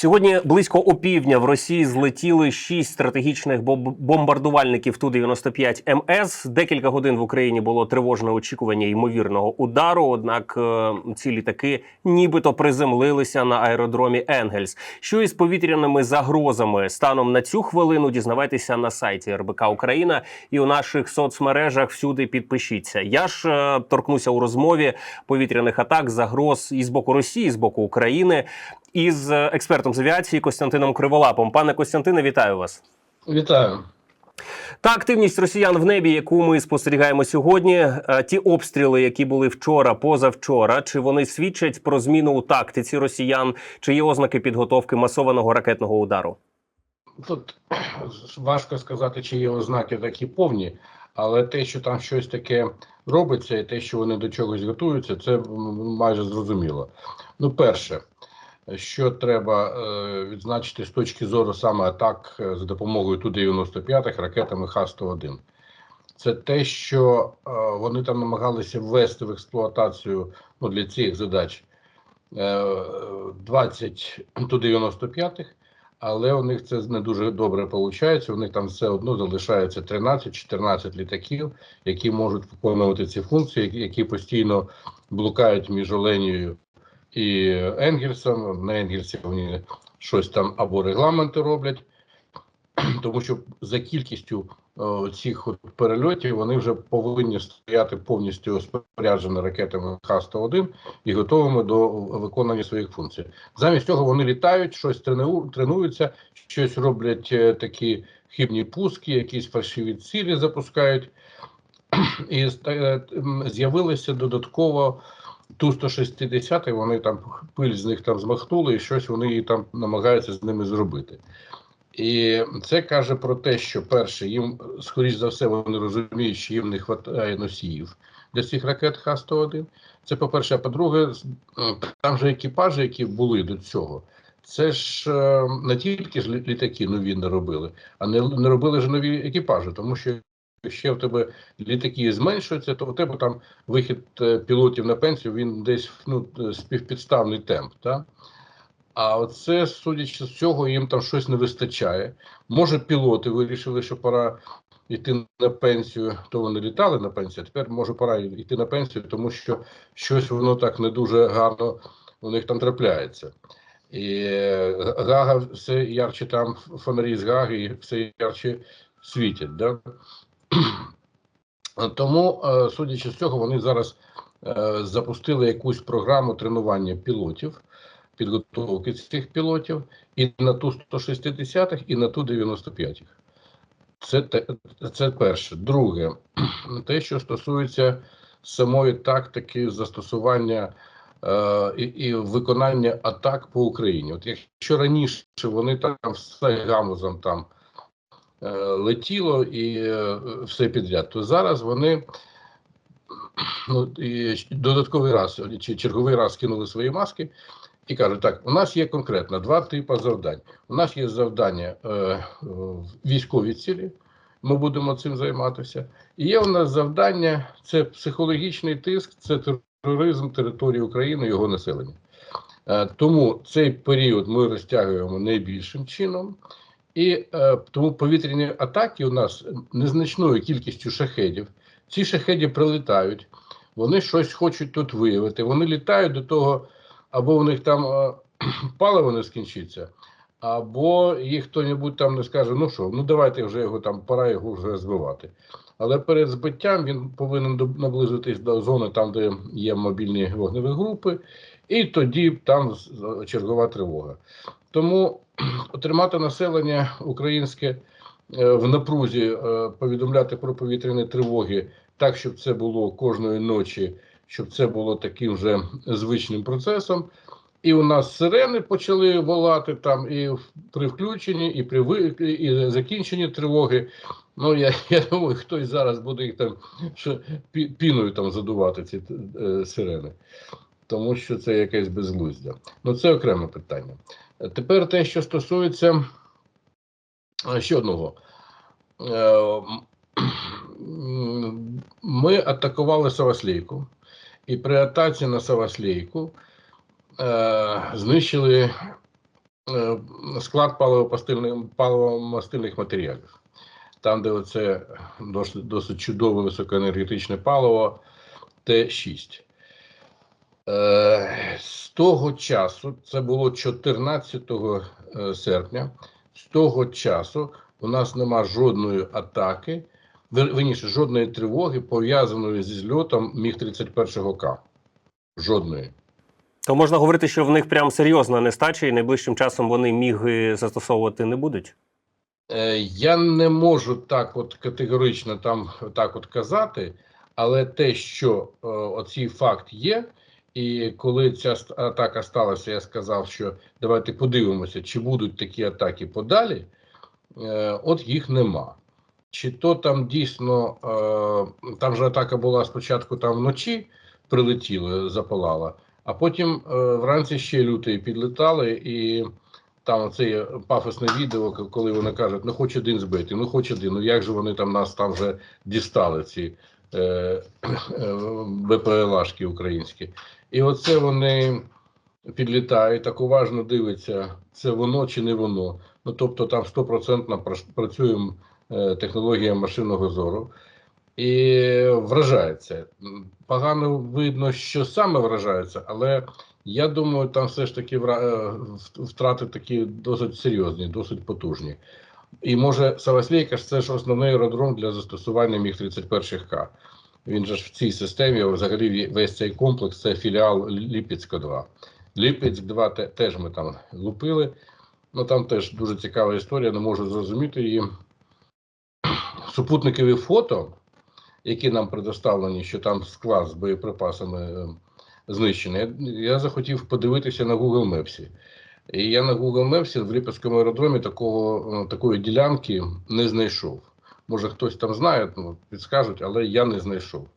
Сьогодні близько опівдня в Росії злетіли шість стратегічних бом- бомбардувальників Ту-95 МС. Декілька годин в Україні було тривожне очікування ймовірного удару. Однак е, ці літаки нібито приземлилися на аеродромі Енгельс. Що із повітряними загрозами станом на цю хвилину дізнавайтеся на сайті РБК Україна і у наших соцмережах всюди підпишіться. Я ж е, торкнуся у розмові повітряних атак, загроз і з боку Росії, з боку України, із експертом з авіації Костянтином Криволапом. Пане Костянтине, вітаю вас. Вітаю. Та активність росіян в небі, яку ми спостерігаємо сьогодні, е, ті обстріли, які були вчора, позавчора, чи вони свідчать про зміну у тактиці росіян, чи є ознаки підготовки масованого ракетного удару? Тут важко сказати, чи є ознаки такі повні, але те, що там щось таке робиться, і те, що вони до чогось готуються, це майже зрозуміло. Ну, перше, що треба е, відзначити з точки зору саме атак е, за допомогою Ту-95 ракетами Х-101. Це те, що е, вони там намагалися ввести в експлуатацію ну, для цих задач е, 20 Ту-95, але у них це не дуже добре виходить. У них там все одно залишається 13-14 літаків, які можуть виконувати ці функції, які постійно блукають між Оленією і Енгельсом. На Енгельсі вони щось там або регламенти роблять, тому що за кількістю е, цих от перельотів вони вже повинні стояти повністю споряджені ракетами Х-101 і готовими до виконання своїх функцій. Замість цього вони літають, щось трену- тренуються, щось роблять е, такі хибні пуски, якісь фальшиві цілі запускають. І е, з'явилися додатково Ту-160, вони там пиль з них там змахнули, і щось вони її там намагаються з ними зробити. І це каже про те, що перше, їм, скоріш за все, вони розуміють, що їм не вистачає носіїв для цих ракет Х-101. Це по-перше, а по-друге, там же екіпажі, які були до цього, це ж е, не тільки ж літаки нові не робили, а не, не робили ж нові екіпажі, тому що якщо в тебе літаки зменшуються, то у тебе там вихід е, пілотів на пенсію, він десь ну, е, співпідставний темп. Так? А оце, судячи з цього, їм там щось не вистачає. Може, пілоти вирішили, що пора йти на пенсію, то вони літали на пенсію, а тепер може пора йти на пенсію, тому що щось воно так не дуже гарно у них там трапляється. І е, Гага все ярче там фонарі з Гаги, і все ярче світять. Да? Тому, е, судячи з цього, вони зараз е, запустили якусь програму тренування пілотів, підготовки цих пілотів і на ту 160-х, і на ту 95 Це, це перше. Друге, те, що стосується самої тактики застосування е, і, і виконання атак по Україні. От якщо раніше вони там все гамузом там летіло і е, все підряд, то зараз вони ну, і додатковий раз чи черговий раз кинули свої маски і кажуть: так, у нас є конкретно два типи завдань. У нас є завдання е, військові цілі. Ми будемо цим займатися. І є у нас завдання: це психологічний тиск, це тероризм території України, його населення. Е, тому цей період ми розтягуємо найбільшим чином. І е, тому повітряні атаки у нас незначною кількістю шахедів. Ці шахеді прилітають, вони щось хочуть тут виявити. Вони літають до того, або у них там е, паливо не скінчиться, або їх хто-небудь там не скаже: ну що, ну давайте вже його там, пора його вже збивати. Але перед збиттям він повинен наблизитись до зони, там, де є мобільні вогневі групи, і тоді там чергова тривога. Тому тримати населення українське е, в напрузі, е, повідомляти про повітряні тривоги так, щоб це було кожної ночі, щоб це було таким же звичним процесом. І у нас сирени почали волати там і при включенні, і при ви, і закінченні тривоги. Ну я, я думаю, хтось зараз буде їх там піною там задувати ці е, сирени, тому що це якесь безглуздя. Ну це окреме питання. Тепер те, що стосується е, ще одного. Е, Ми атакували Саваслійку, і при атаці на Саваслійку е, знищили склад паливомастильних матеріалів. Там, де досить, досить чудове високоенергетичне паливо Т6. Е, з того часу, це було 14 е, серпня, з того часу у нас нема жодної атаки, вер- вірніше, жодної тривоги, пов'язаної зі зльотом Міг-31К. Жодної. То можна говорити, що в них прям серйозна нестача, і найближчим часом вони міги застосовувати не будуть. Е, Я не можу так от категорично там так от казати, але те, що оцей факт є, і коли ця атака сталася, я сказав, що давайте подивимося, чи будуть такі атаки подалі. Е, от їх нема. Чи то там дійсно е, там же атака була спочатку там вночі, прилетіли, запалала, а потім е, вранці ще лютий підлетали і там оце пафосне відео, коли вони кажуть, ну хоч один збити, ну хоч один. Ну як же вони там нас там вже дістали, ці БПЛАшки українські. І оце вони підлітають, так уважно дивиться, це воно чи не воно. Ну тобто там стопроцентно працює е, технологія машинного зору. І вражається. Погано видно, що саме вражається, але я думаю, там все ж таки е, втрати такі досить серйозні, досить потужні. І може Саваслейка ж це ж основний аеродром для застосування Міг-31К. Він же ж в цій системі, взагалі весь цей комплекс це філіал Ліпецька 2. Ліпецьк 2 теж ми там лупили. Ну там теж дуже цікава історія, не можу зрозуміти її. Супутникові фото, які нам предоставлені, що там склад з боєприпасами е, знищений. Я, захотів подивитися на Google Maps. І я на Google Maps в Ліпецькому аеродромі такого, е, такої ділянки не знайшов. Може хтось там знає, ну, підскажуть, але я не знайшов.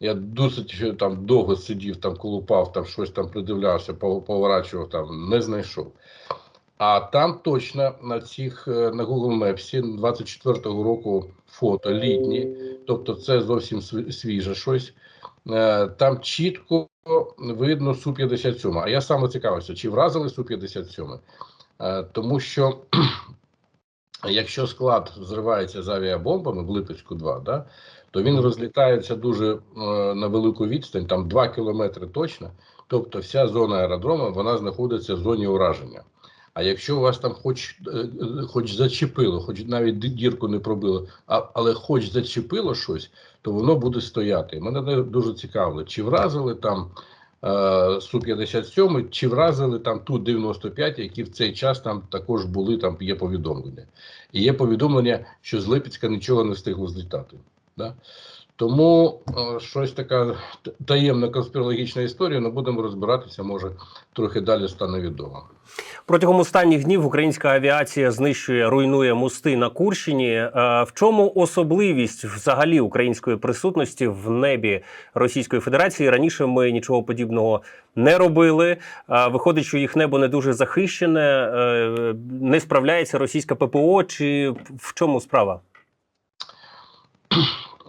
Я досить е, там довго сидів, там колупав, там щось там придивлявся, поворачував, там не знайшов. А там точно на цих е, на Google Maps 24-го року фото літні, тобто це зовсім свіже щось. Е, Там чітко видно Су-57. А я саме цікавився, чи вразили Су-57? Е, Тому що якщо склад зривається з авіабомбами в Липецьку 2, да, то він розлітається дуже е, на велику відстань, там 2 кілометри точно. Тобто вся зона аеродрому вона знаходиться в зоні ураження. А якщо у вас там хоч, е, е, хоч зачепило, хоч навіть дірку не пробило, а, але хоч зачепило щось, то воно буде стояти. Мене дуже цікавило, чи вразили там е, Су-57, чи вразили там Ту-95, які в цей час там також були, там є повідомлення. І є повідомлення, що з Липецька нічого не встигло злітати. Да? Тому е, щось така таємна конспірологічна історія, але будемо розбиратися, може трохи далі стане відомо. Протягом останніх днів українська авіація знищує, руйнує мости на Курщині. Е, В чому особливість взагалі української присутності в небі Російської Федерації? Раніше ми нічого подібного не робили. Е, Виходить, що їх небо не дуже захищене, не справляється російська ППО. Чи в чому справа?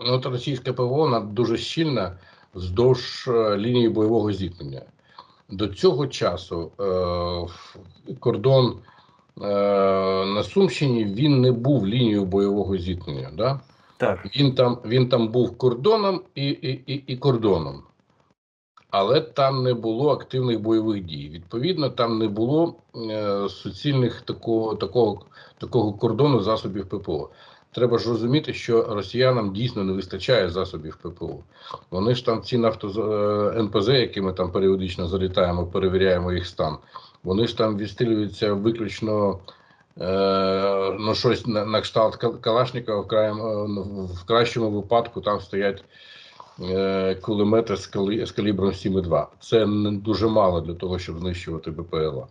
Ну, От російська ПВО дуже щільна вздовж е, лінії бойового зіткнення. До цього часу е, кордон е, на Сумщині він не був лінією бойового зіткнення. Да? Так, Він, там, він там був кордоном і, і, і, і кордоном. Але там не було активних бойових дій. Відповідно, там не було е, суцільних такого, такого, такого кордону засобів ППО. Треба ж розуміти, що росіянам дійсно не вистачає засобів ППО. Вони ж там ці нафто е, НПЗ, які ми там періодично залітаємо, перевіряємо їх стан. Вони ж там відстрілюються виключно е, ну, щось на, на кшталт Кал- Калашникова, в, краєм, е, ну, в кращому випадку там стоять е, кулемети з, кали, з калібром 7,2. Це дуже мало для того, щоб знищувати БПЛА.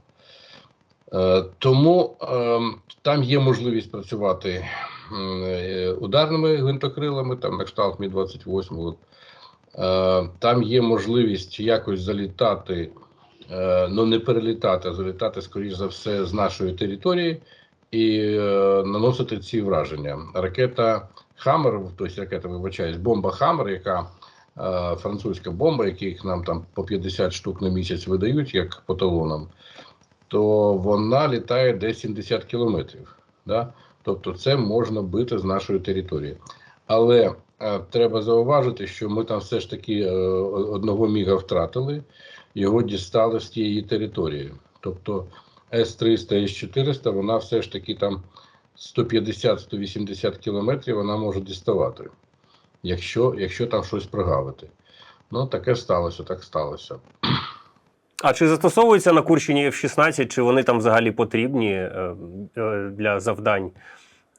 Е, тому е, там є можливість працювати ударними гвинтокрилами, там на кшталт Мі-28. Е, там є можливість якось залітати, е, ну не перелітати, а залітати, скоріш за все, з нашої території і е, наносити ці враження. Ракета Хаммер, тобто ракета, вибачаюсь, бомба Хаммер, яка е, французька бомба, яких нам там по 50 штук на місяць видають, як по талонам, то вона літає десь 70 кілометрів. Да? Тобто це можна бити з нашої території. Але е, треба зауважити, що ми там все ж таки е, одного міга втратили, його дістали з тієї території. Тобто С-300, С-400, вона все ж таки там 150-180 кілометрів вона може діставати, якщо, якщо там щось прогавити. Ну, таке сталося, так сталося. А чи застосовуються на Курщині F-16, чи вони там взагалі потрібні е, е, для завдань?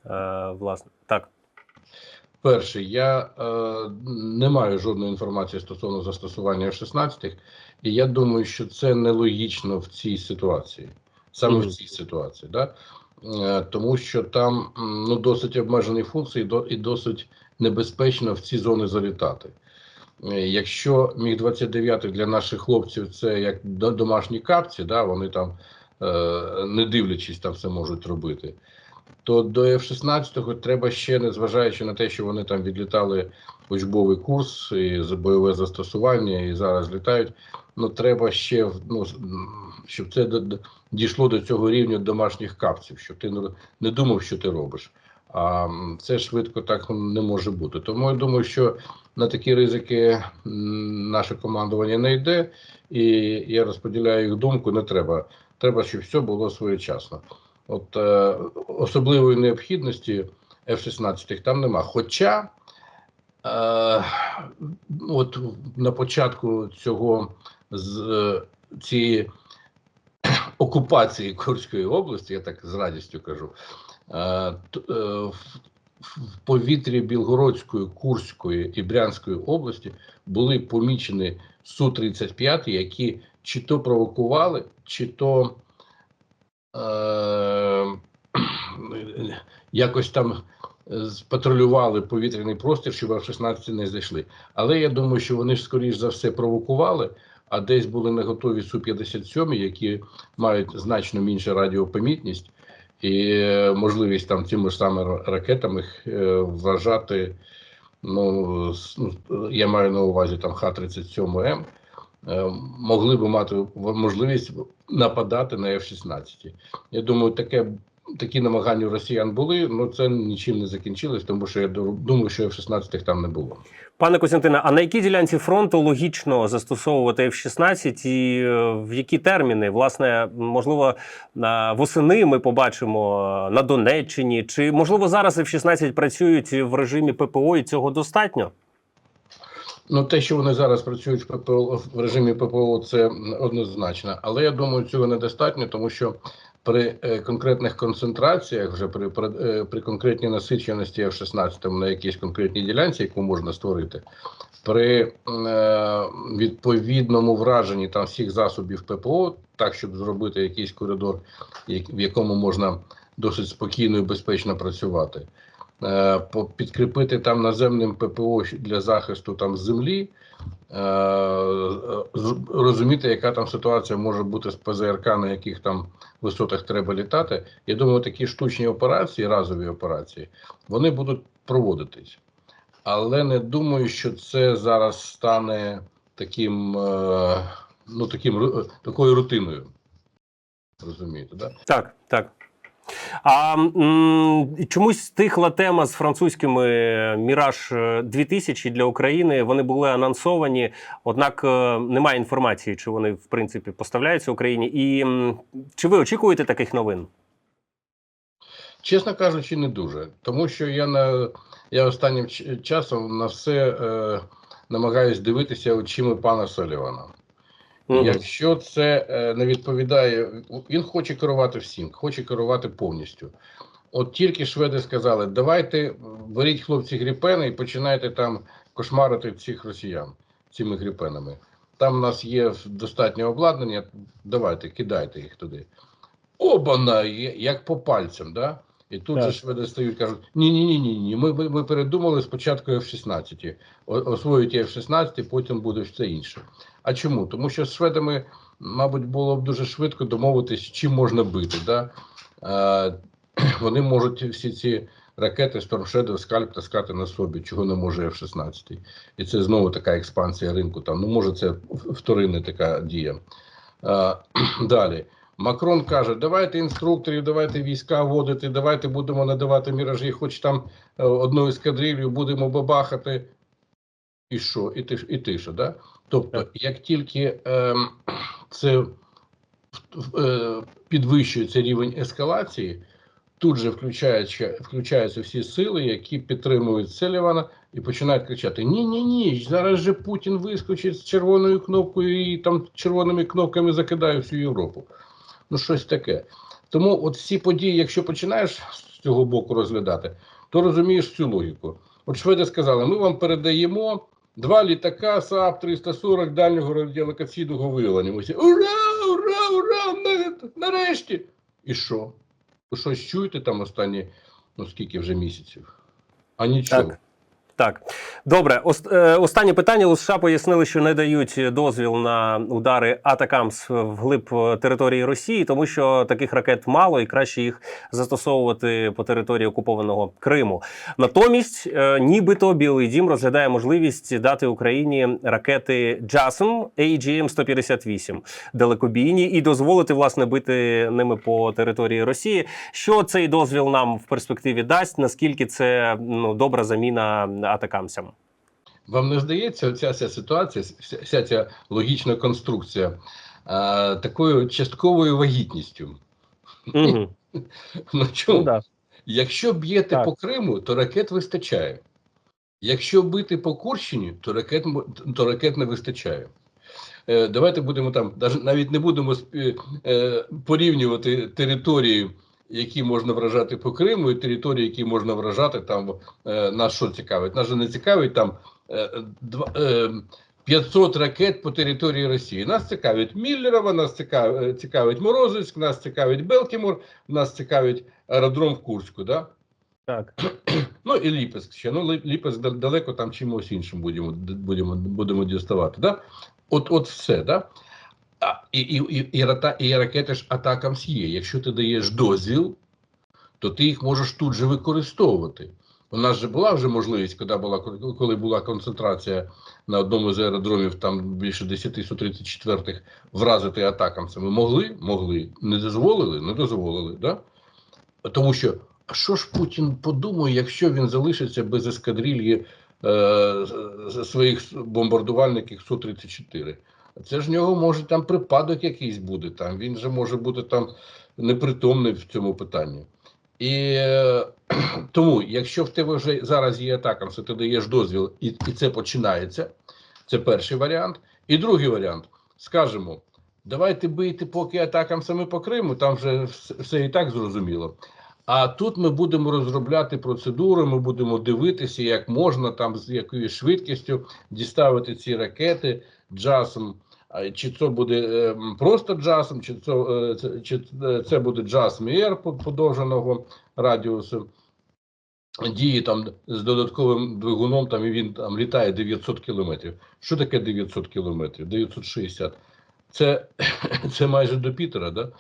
Е, власне, так. Перше, я е, не маю жодної інформації стосовно застосування F-16, і я думаю, що це нелогічно в цій ситуації, саме Мгм. в цій ситуації, да? е, тому що там ну, досить обмежені функції і досить небезпечно в ці зони залітати. Е, Якщо міг 29 для наших хлопців це як до- домашні капці, да, вони там е, не дивлячись там все можуть робити то до F-16 треба ще, незважаючи на те, що вони там відлітали учбовий курс і бойове застосування, і зараз літають. Ну треба ще ну, щоб це дійшло до цього рівня домашніх капців, щоб ти не думав, що ти робиш. А це швидко так не може бути. Тому я думаю, що на такі ризики наше командування не йде, і я розподіляю їх думку. Не треба. Треба, щоб все було своєчасно. От е, особливої необхідності F-16 там нема. Хоча е, от на початку цього з е, цієї окупації Курської області, я так з радістю кажу, е, е, в, повітрі Білгородської, Курської і Брянської області були помічені Су-35, які чи то провокували, чи то е, якось там е, патрулювали повітряний простір, щоб F-16 не зайшли. Але я думаю, що вони ж скоріш за все провокували, а десь були не готові Су-57, які мають значно меншу радіопомітність і е, можливість там цими ж самими ракетами вражати. вважати. Ну, ну, я маю на увазі там Х-37М, е, могли би мати можливість нападати на F-16. Я думаю, таке, такі намагання у росіян були, але це нічим не закінчилось, тому що я ду- думаю, що F-16 там не було. Пане Костянтине, а на якій ділянці фронту логічно застосовувати F-16 і е, в які терміни? Власне, можливо, восени ми побачимо е, на Донеччині, чи можливо зараз F-16 працюють в режимі ППО і цього достатньо? Ну, те, що вони зараз працюють в ППО в режимі ППО, це однозначно. Але я думаю, цього недостатньо, тому що при е, конкретних концентраціях, вже при, при, е, при конкретній насиченості F-16 на якійсь конкретній ділянці, яку можна створити, при е, відповідному враженні там всіх засобів ППО, так щоб зробити якийсь коридор, в якому можна досить спокійно і безпечно працювати. Е, підкріпити там наземним ППО для захисту там землі, е, розуміти, яка там ситуація може бути з ПЗРК, на яких там висотах треба літати. Я думаю, такі штучні операції, разові операції, вони будуть проводитись. Але не думаю, що це зараз стане таким, е, ну, таким, такою рутиною. Розумієте, да? Так, так. А м, чомусь стихла тема з французькими Міраж 2000 для України. Вони були анонсовані, однак е, немає інформації, чи вони в принципі поставляються Україні. І м, чи ви очікуєте таких новин? Чесно кажучи, не дуже. Тому що я на я останнім часом на все е, намагаюсь дивитися очима пана Солівана. Мгм. Якщо це е, не відповідає, він хоче керувати всім, хоче керувати повністю. От тільки шведи сказали: давайте беріть хлопці гріпени і починайте там кошмарити цих росіян цими гріпенами. Там у нас є достатньо обладнання. Давайте, кидайте їх туди. Обана, як по пальцям, да? І тут Так. же шведи стають, кажуть: ні, ні, ні, ні, ні. Ми, ми, ми передумали спочатку F-16. О- Освоїть F-16, потім буде все інше. А чому? Тому що з шведами, мабуть, було б дуже швидко домовитись, чим можна бити. Да? Е, вони можуть всі ці ракети Storm Shadow, скальп таскати на собі, чого не може F-16. І це знову така експансія ринку. Там, ну, може, це вторинна така дія. Е, далі. Макрон каже: давайте інструкторів, давайте війська вводити, давайте будемо надавати міражі, хоч там е, одну ескадрилью будемо бабахати. І що? І ти, і ти що, да? Тобто, як тільки ем, це е, підвищується рівень ескалації, тут же включаються, включаються всі сили, які підтримують Селівана і починають кричати: Ні, ні, ні, зараз же Путін вискочить з червоною кнопкою і там червоними кнопками закидає всю Європу. Ну, щось таке. Тому от всі події, якщо починаєш з цього боку розглядати, то розумієш цю логіку. От шведи сказали: ми вам передаємо два літака САП 340 дальнього радіолокаційного виявлення. Усі ура, ура, ура! Нарешті! І що? Ви щось чуєте там останні, ну скільки вже місяців? А нічого. Так. Так, добре. Ос- е, останнє питання. У США пояснили, що не дають дозвіл на удари Атакамс вглиб е, території Росії, тому що таких ракет мало і краще їх застосовувати по території окупованого Криму. Натомість, е, нібито Білий Дім розглядає можливість дати Україні ракети JASM AGM-158 далекобійні і дозволити власне бити ними по території Росії. Що цей дозвіл нам в перспективі дасть? Наскільки це ну добра заміна атакамсям? Вам не здається, ця вся ситуація, вся, ця логічна конструкція а, такою частковою вагітністю? Угу. Ну чому? Ну, да. Якщо б'єте по Криму, то ракет вистачає. Якщо бити по Курщині, то ракет, то ракет не вистачає. Е, давайте будемо там, навіть не будемо е, порівнювати території, які можна вражати по Криму, і території, які можна вражати там. Е, нас що цікавить? Нас же не цікавить там е, два- е, 500 ракет по території Росії. Нас цікавить Міллерова, нас цікавить, цікавить Морозовськ, нас цікавить Белтімор, нас цікавить аеродром в Курську. Да? Так. Ну і Ліпецьк ще. Ну, Ліпецьк далеко там чимось іншим будемо, будемо, будемо діставати. Да? От, от все, да? І, і, і, і, і ракети ж атакам є. Якщо ти даєш дозвіл, то ти їх можеш тут же використовувати. У нас же була вже можливість, коли була, коли була концентрація на одному з аеродромів, там більше 10 Су-34 вразити атакамцями. Могли? Могли. Не дозволили? Не дозволили. Да? Тому що а що ж Путін подумає, якщо він залишиться без ескадрильї е, своїх бомбардувальників Су-34? Це ж в нього може там припадок якийсь буде. Там він же може бути там непритомний в цьому питанні. І е, тому, якщо в тебе вже зараз є атака, то ти даєш дозвіл, і, і це починається. Це перший варіант. І другий варіант: скажемо, давайте бийте поки атакам саме по Криму, там вже все і так зрозуміло. А тут ми будемо розробляти процедури, ми будемо дивитися, як можна там з якою швидкістю діставити ці ракети джасом. Чи це буде е, просто джасом, чи це, е, чи е, це буде джасом ІР по- подовженого радіусу дії там з додатковим двигуном, там і він там літає 900 кілометрів. Що таке 900 кілометрів? 960. Це, це майже до Пітера, да?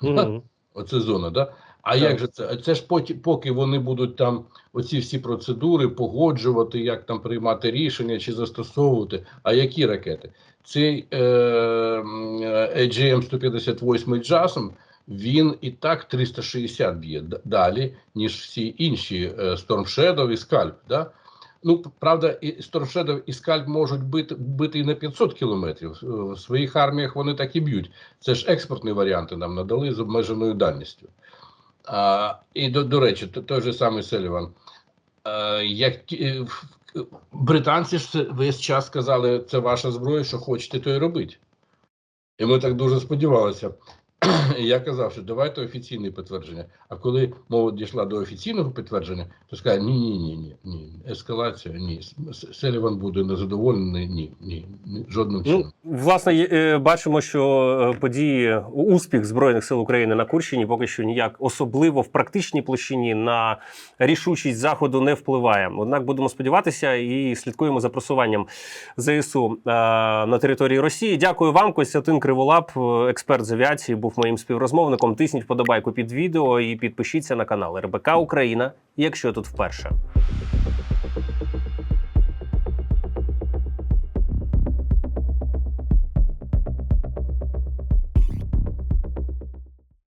Мгм. Оце зона, да? А Так. як же це? Це ж поки, поки вони будуть там оці всі процедури погоджувати, як там приймати рішення чи застосовувати. А які ракети? Цей е, м, е, AGM-158 JASM, він і так 360 б'є далі, ніж всі інші е, Storm Shadow і Scalp. Да? Ну, правда, і Storm Shadow і Scalp можуть бити, бити і на 500 кілометрів. Е, В своїх арміях вони так і б'ють. Це ж експортні варіанти нам надали з обмеженою дальністю. А, і до, до речі, той же самий Селіван. Як е, в- к- британці ж весь час сказали, це ваша зброя, що хочете, то й робіть. І ми так дуже сподівалися. І я казав, що давайте офіційне підтвердження. А коли мова дійшла до офіційного підтвердження, то сказали, ні, ні, ні, ні, ні, ескалація, ні. Селіван буде незадоволений, ні, ні, ні жодним чином. Ну, власне, е, бачимо, що е, події успіх збройних сил України на Курщині поки що ніяк особливо в практичній площині на рішучість заходу не впливає. Однак будемо сподіватися і слідкуємо за просуванням ЗСУ е, на території Росії. Дякую вам, Костянтин Криволап, експерт з авіації, був моїм співрозмовником. Тисніть вподобайку під відео і підпишіться на канал РБК Україна, якщо тут вперше.